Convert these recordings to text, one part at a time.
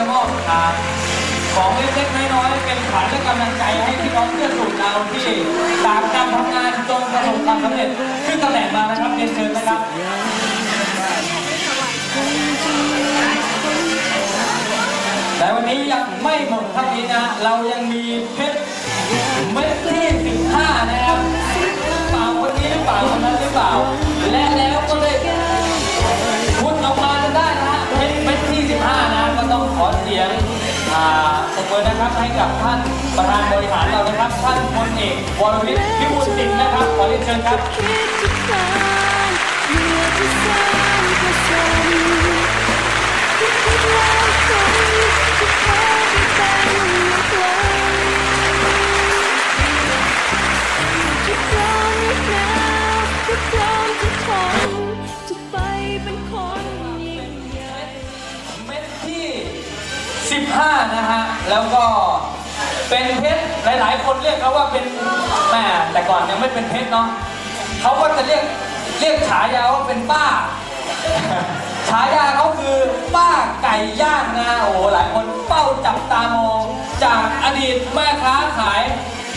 จะมอบอ่าของเล็กๆน้อยๆเป็นขวัญและกำลังใจให้พี่น้องเพื่อนสูตรเราที่ตามการทำงานจนประสบความสำเร็จขึ้นตำแหน่งมานะครับเรียนเชิญนะครับแต่วันนี้ยังไม่หมดเท่านี้นะเรายังมีเพชรเม็ด ตบมือนะครับให้กับท่านประธานบริหารเรานะครับ ท่านพลเอกวรวิทย์พิบูลสินนะครับ ขอเรียนเชิญครับจะพร้อมหรือเปล่าจะพร้อมจะทน 15 นะฮะ แล้วก็เป็นเพชร หลาย ๆ คนเรียกเขาว่าเป็นแม่แต่ก่อนยังไม่เป็นเพชรเนาะเขาก็จะเรียกเรียกฉายาว่าเป็นป้า ฉายาเขาคือป้าไก่ย่างนะโอ้หหลายคนเป้าจับตามองจากอดีตแม่ค้าขาย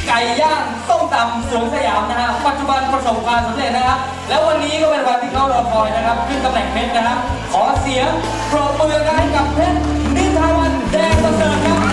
ไก่ย่างส้มตำสวนสยามนะฮะปัจจุบันประสบความสำเร็จนะครับ แล้ววันนี้ก็เป็นวันที่เขารอคอยนะครับ ขึ้นตำแหน่งเพชรนะครับ ขอเสียงปรบมือกันให้กับเพชร นิท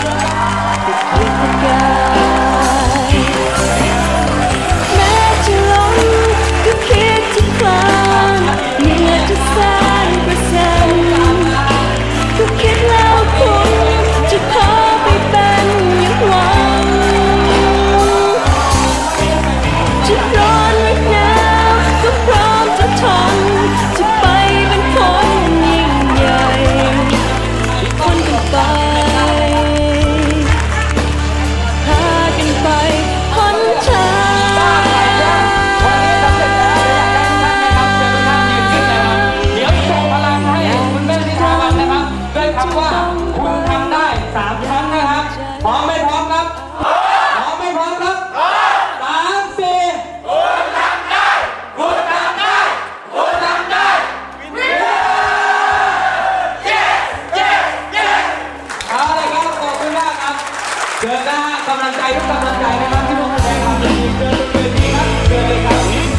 เชิญนะฮะกำลังใจทุกกำลังใจนะครับที่ร่วมแสดงความยินดีเชิญบนเวทีครับเชิญเลยครับ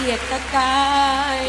เกียรติกาย